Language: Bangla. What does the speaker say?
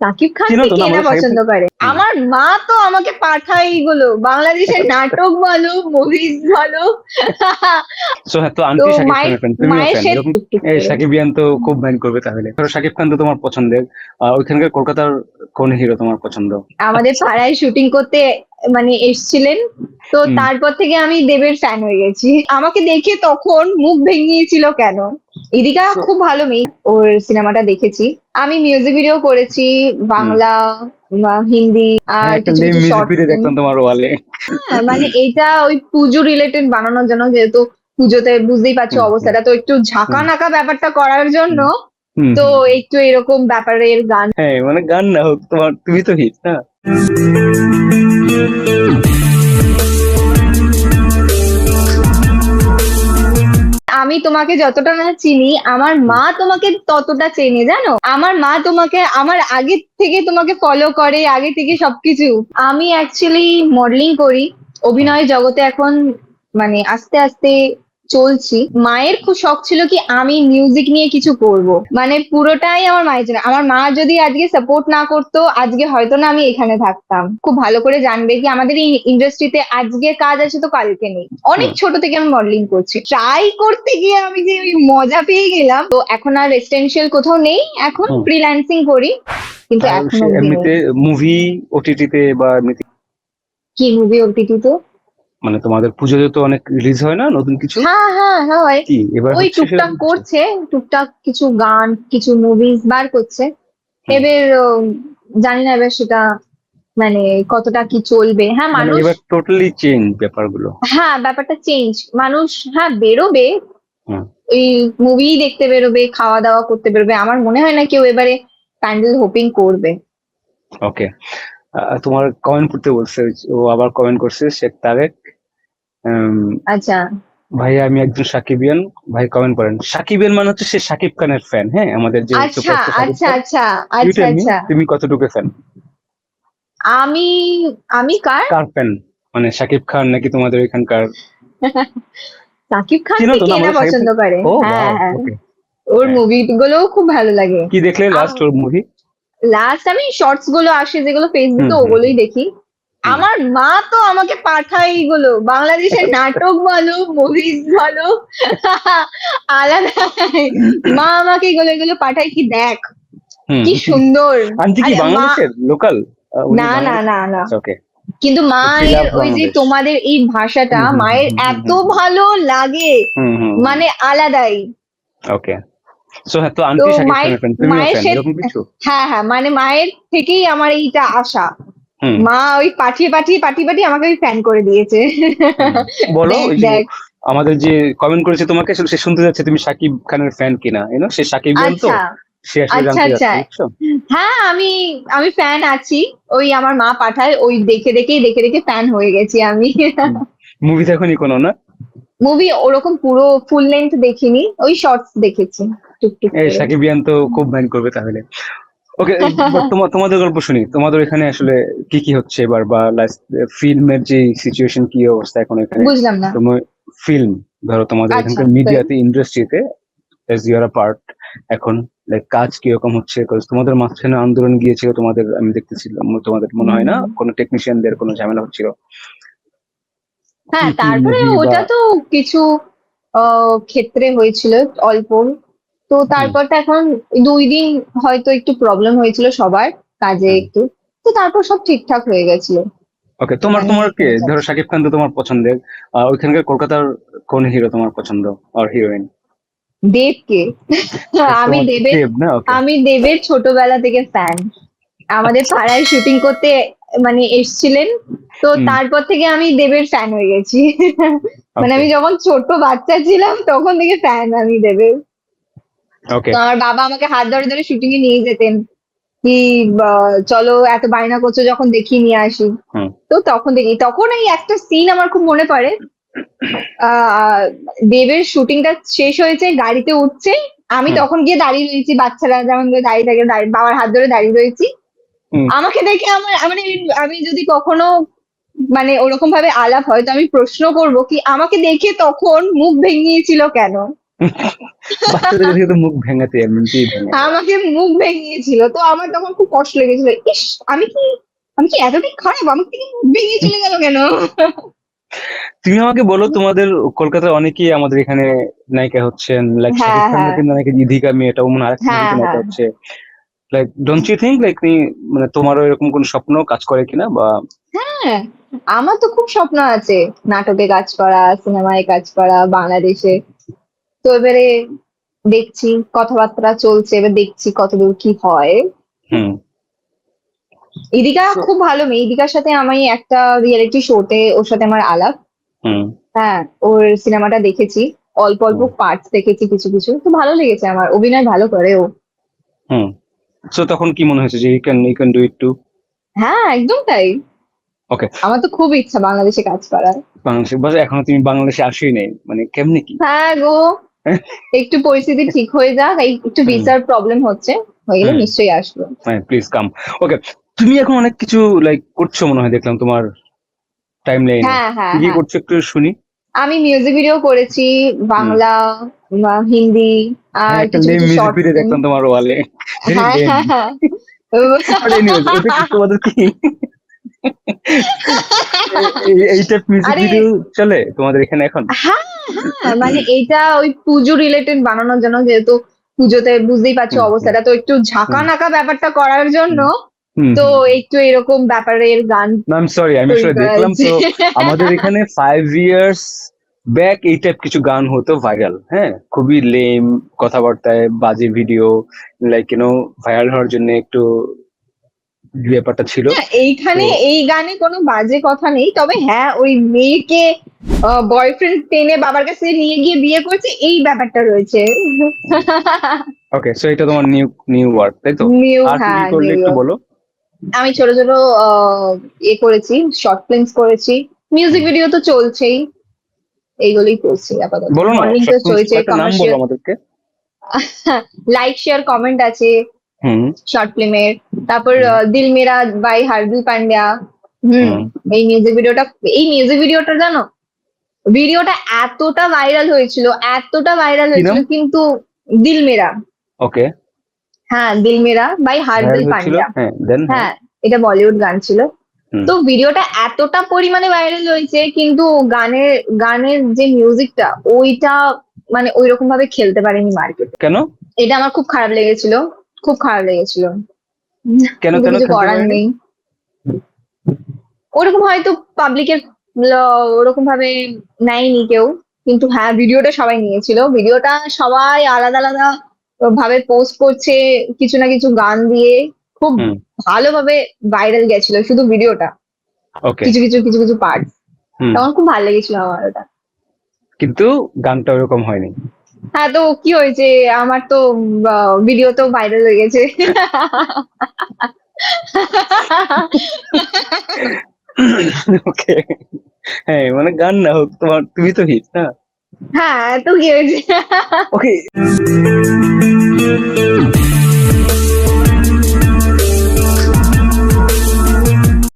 সাকিব খান কে না পছন্দ করে? আমার মা তো আমাকে পাঠায় এইগুলো বাংলাদেশের নাটক বলো মুভিজ বলো। সো হ্যাঁ তো আন্টি তো শাকিব মায়ের- খানের ফ্যান তুমিও মায়ের ফ্যান সাথে এরকম টুকটুক এই করে। শাকিব ইয়ান তো খুব মাইন্ড করবে তাহলে। ধরো শাকিব খান তো তোমার পছন্দের। আহ, ওইখানকার কলকাতার কোন হিরো তোমার পছন্দ? আমাদের পাড়ায় শুটিং করতে মানে এসছিলেন। তো তারপর থেকে আমি দেবের ফ্যান হয়ে গেছি। আমাকে দেখে তখন মুখ ভেঙিয়েছিল কেন? ইদিকা খুব ভালো মেয়ে। ওর সিনেমাটা দেখেছি। আমি মিউজিক ভিডিও করেছি বাংলা বা হিন্দি আর হ্যাঁ, কিছু তোমার ওয়ালে হ্যাঁ, মানে এটা ওই পুজো রিলেটেড বানানোর জন্য যেহেতু পুজোতে বুঝতেই পারছ অবস্থাটা তো একটু ঝাঁকা নাকা ব্যাপারটা করার জন্য তো একটু এরকম ব্যাপারের গান। হ্যাঁ মানে গান না হোক তোমার তুমি তো হিট না। আমি তোমাকে যতটা না চিনি, আমার মা তোমাকে ততটা চেনে, জানো? আমার মা তোমাকে, আমার আগে থেকে তোমাকে ফলো করে, আগে থেকে সবকিছু। আমি অ্যাকচুয়ালি মডেলিং করি, অভিনয় জগতে এখন মানে আস্তে আস্তে চলছি। মায়ের খুব শখ ছিল কি আমি মিউজিক নিয়ে কিছু করব। মানে পুরোটাই আমার মায়ের জন্য। আমার মা যদি আজকে সাপোর্ট না করতো আজকে হয়তো না আমি এখানে থাকতাম। খুব ভালো করে জানবে কি আমাদের এই ইন্ডাস্ট্রিতে আজকে কাজ আছে তো কালকে নেই। অনেক ছোট থেকে আমি মডেলিং করছি। ট্রাই করতে গিয়ে আমি যে ওই মজা পেয়ে গেলাম তো এখন আর রেসিডেন্সিয়াল কোথাও নেই। এখন ফ্রিল্যান্সিং করি কিন্তু এখন। মুভি ওটিটিতে বা কি মুভি ওটিটিতে মানে তোমাদের পুজোতে তো অনেক রিলিজ হয় না নতুন কিছু? হ্যাঁ হ্যাঁ হ্যাঁ। কি এবার ওই টুকটাক করছে টুকটাক কিছু গান কিছু মুভিজ বার করছে। এবার জানি না এবার সেটা মানে কতটা কি চলবে। হ্যাঁ মানে মানুষ এবার টোটালি চেঞ্জ ব্যাপারগুলো। হ্যাঁ ব্যাপারটা চেঞ্জ মানুষ হ্যাঁ বেরোবে। ওই মুভি দেখতে বেরোবে খাওয়া দাওয়া করতে বেরোবে। আমার মনে হয় না কেউ এবারে প্যান্ডেল হোপিং করবে। ওকে তোমার কমেন্ট করতে বলছে ও আবার কমেন্ট করছে শেখ তারেক। আচ্ছা। ভাইয়া আমি একজন সাকিবিয়ান ভাই কমেন্ট করেন। সাকিবিয়ান মানে হচ্ছে সে সাকিব খানের ফ্যান হ্যাঁ? আমাদের যে আচ্ছা আচ্ছা আচ্ছা আচ্ছা আচ্ছা। তুমি কতটুকু ফ্যান আমি আমি কার? কার ফ্যান মানে সাকিব খান নাকি তোমাদের ওইখানকার? সাকিব খান কে না, পছন্দ করে? হ্যাঁ হ্যাঁ। ওর হ্যাঁ। মুভি গুলোও খুব ভালো লাগে। কি দেখলে লাস্ট ওর মুভি লাস্ট আমি শর্টসগুলো আসে যেগুলো ফেসবুকে ওগুলোই দেখি। আমার মা তো আমাকে পাঠায় এইগুলো। বাংলাদেশের নাটক বলো মুভিজ বলো আলাদা। মা আমাকে এগুলো এগুলো পাঠায় কি দেখ। কি সুন্দর। আন্টি কি বাংলাদেশের? লোকাল? না না না না। ওকে কিন্তু মায়ের ওই যে তোমাদের এই ভাষাটা মায়ের এত ভালো লাগে। মানে আলাদাই। ওকে। হ্যাঁ হ্যাঁ হ্যাঁ মানে মায়ের থেকেই আমার এইটা আশা। হুম মা ওই পাঠিয়ে পাঠিয়ে পাঠিয়ে পাঠিয়ে আমাকে ওই ফ্যান করে দিয়েছে। বলো। আমাদের যে কমেন্ট করেছে তোমাকে সে শুনতে যাচ্ছে তুমি সাকিব খানের ফ্যান কিনা ইউনো সে সাকিব তো? আচ্ছা। আচ্ছা, আচ্ছা। হ্যাঁ আমি আমি ফ্যান আছি। ওই আমার মা পাঠায় ওই দেখে দেখেই দেখে দেখে ফ্যান হয়ে গেছি আমি। মুভি দেখনি কোনো না? মুভি ওরকম পুরো ফুল লেন্থ দেখিনি ওই শর্টস দেখেছি টুকটুক এই করে। সাকিব ইয়ান তো খুব মাইন্ড করবে তাহলে। ওকে তোমাদের গল্প শুনি। তোমাদের এখানে আসলে কি কি হচ্ছে এবার? বা ফিল্মের যে সিচুয়েশন কি অবস্থা এখন এখানে? বুঝলাম না। তোমার ফিল্ম ধরো তোমাদের আচ্ছা, এখানকার মিডিয়াতে ইন্ডাস্ট্রিতে ইউর আ পার্ট এখন লাইক কাজ কীরকম হচ্ছে? তোমাদের মাঝখানে আন্দোলন গিয়েছিল তোমাদের আমি দেখতেছিলাম তোমাদের মনে হয় না। কোনো টেকনিশিয়ানদের কোনো ঝামেলা হচ্ছিল? হ্যাঁ তারপরে ওটা তো কিছু ক্ষেত্রে হয়েছিল অল্প। তো তারপর তো এখন দুই দিন হয়তো একটু প্রবলেম হয়েছিল সবার কাজে একটু। তো তারপর সব ঠিকঠাক হয়ে গেছিল। ওকে তোমার মানে তোমার কে? ধরো শাকিব খান তো তোমার পছন্দের। ওইখানকার কলকাতার কোন হিরো তোমার পছন্দ আর হিরোইন দেবকে আমি দেবের আমি দেবের ছোটবেলা থেকে ফ্যান আমাদের আচ্ছা। পাড়ায় শুটিং করতে মানে এসছিলেন। তো তারপর থেকে আমি দেবের ফ্যান হয়ে গেছি। মানে আমি যখন ছোট বাচ্চা ছিলাম তখন থেকে ফ্যান আমি দেবের। তো আমার বাবা আমাকে হাত ধরে ধরে শুটিং এ নিয়ে যেতেন। কি চলো এত বায়না করছ যখন দেখি নিয়ে আসি। তো তখন দেখি তখন এই একটা সিন আমার খুব মনে পড়ে। দেবের শুটিংটা শেষ হয়েছে গাড়িতে উঠছে। আমি তখন গিয়ে দাঁড়িয়ে রয়েছি বাচ্চারা যেমন দাঁড়িয়ে থাকে বাবার হাত ধরে দাঁড়িয়ে রয়েছি। আমাকে দেখে আমার মানে আমি যদি কখনো মানে ওরকম ভাবে আলাপ হয় তো আমি প্রশ্ন করব কি আমাকে দেখে তখন মুখ ভেঙিয়েছিল কেন? বাচ্চাদের কাছে তো মুখ ভেঙাতে এমনিতেই আমাকে মুখ ভেঙিয়েছিল তো আমার তখন খুব কষ্ট লেগেছিল। ইস আমি কি আমি কি এতটাই খারাপ? আমাকে থেকে মুখ ভেঙিয়ে চলে গেল কেন? তুমি আমাকে বলো তোমাদের কলকাতার অনেকেই আমাদের এখানে নায়িকা হচ্ছেন লাইক হ্যাঁ, শাকিব খানের হ্যাঁ। কিন্তু ইধিকা মেয়েটা মনে হয় হ্যাঁ, নায়িকা। হচ্ছে। Like don't you think like মানে তোমারও এরকম কোন স্বপ্ন কাজ করে কিনা বা হ্যাঁ আমার তো খুব স্বপ্ন আছে নাটকে কাজ করা সিনেমায় কাজ করা বাংলাদেশে তো এবারে দেখছি কথাবার্তা চলছে এবার দেখছি কতদূর কি হয়। ইদিকা খুব ভালো মেয়ে। ইদিকার সাথে আমি একটা রিয়েলিটি শোতে ওর সাথে আমার আলাপ। হুম। হ্যাঁ ওর সিনেমাটা দেখেছি। অল্প অল্প হুম। পার্টস দেখেছি কিছু কিছু। তো ভালো লেগেছে আমার। অভিনয় ভালো করে ও। হুম। সো তখন কি মনে হয়েছে যে you can you can do it too হ্যাঁ একদম তাই। Okay. আমার তো খুব ইচ্ছা বাংলাদেশে কাজ করার। বাংলাদেশে বাস এখনও তুমি বাংলাদেশে আসোই নাই। মানে কেমনে কি? হ্যাঁ গো। একটু পরিস্থিতি ঠিক হয়ে যাক এই একটু। ভিসার প্রবলেম হচ্ছে হয়ে গেলে নিশ্চয়ই আসব। হ্যাঁ প্লিজ কাম ওকে তুমি এখন অনেক কিছু লাইক করছ মনে হয় দেখলাম তোমার টাইম লাইন হ্যাঁ হ্যাঁ কি হ্যাঁ। করছ একটু শুনি। আমি মিউজিক ভিডিও করেছি বাংলা হিন্দি আর একটা কিছু মিউজিক শর্ট ভিডিও দেখলাম তোমার ওয়ালে হ্যাঁ হ্যাঁ হ্যাঁ। তোমাদের কি? এই- এই মিউজিক ভিডিও চলে তোমাদের এখানে এখন? হ্যাঁ মানে এটা ওই পুজো রিলেটেড বানানোর জন্য যেহেতু পুজোতে বুঝতেই পারছ অবস্থাটা তো একটু ঝাঁকা নাকা ব্যাপারটা করার জন্য তো একটু এরকম ব্যাপারের গান আমি সরি আমি আসলে দেখলাম তো আমাদের এখানে ফাইভ ইয়ার্স ব্যাক এই টাইপ কিছু গান হতো ভাইরাল হ্যাঁ? খুবই লেম কথাবার্তায় বাজে ভিডিও লাইক ইউনো ভাইরাল হওয়ার জন্য একটু ব্যাপারটা ছিল। হ্যাঁ, এইখানে এই গানে কোনো বাজে কথা নেই তবে হ্যাঁ ওই মেয়েকে বয়ফ্রেন্ড টেনে বাবার কাছে নিয়ে গিয়ে বিয়ে করছে এই ব্যাপারটা রয়েছে। ওকে সো এটা তোমার নিউ নিউ ওয়ার্ক তাই তো? নিউ আর কি হ্যাঁ করলে একটু বলো। আমি ছোট ছোট এ করেছি শর্ট ফিল্মস করেছি। মিউজিক ভিডিও তো চলছেই। এইগুলোই করছি আপাতত। বলো না চলছে লাইক শেয়ার কমেন্ট আছে। শর্ট ফিল্মের তারপর দিল মেরা বাই হার্দিল পান্ডিয়া হুম। এই মিউজিক ভিডিওটা এই মিউজিক ভিডিওটা জানো? ভিডিওটা এতটা ভাইরাল হয়েছিল এতটা ভাইরাল হয়েছিল কিন্তু দিল মেরা। ওকে হ্যাঁ দিল মেরা বাই হার্দিল পান্ডিয়া হ্যাঁ হ্যাঁ। এটা বলিউড গান ছিল। তো ভিডিওটা এতটা পরিমাণে ভাইরাল হয়েছে কিন্তু গানের গানের যে মিউজিকটা ওইটা মানে ওইরকম ভাবে খেলতে পারেনি মার্কেট কেন? এটা আমার খুব খারাপ লেগেছিল। খুব খারাপ লেগেছিল। কেন কেন কিছু করার নেই। ওরকম হয়তো পাবলিকের ওরকম ভাবে নেয়নি কেউ। কিন্তু হ্যাঁ ভিডিওটা সবাই নিয়েছিল। ভিডিওটা সবাই আলাদা আলাদা ভাবে পোস্ট করছে কিছু না কিছু গান দিয়ে। খুব ভালোভাবে ভাইরাল গেছিল শুধু ভিডিওটা। কিছু কিছু কিছু কিছু পার্ট তখন খুব ভালো লেগেছিল আমার ওটা। কিন্তু গানটা ওরকম হয়নি। হ্যাঁ তো কি হয়েছে? আমার তো ভিডিও তো ভাইরাল হয়ে গেছে। ওকে হ্যাঁ মানে গান না হোক তোমার তুমি তো হিট না? হ্যাঁ তো কি হয়েছে? ওকে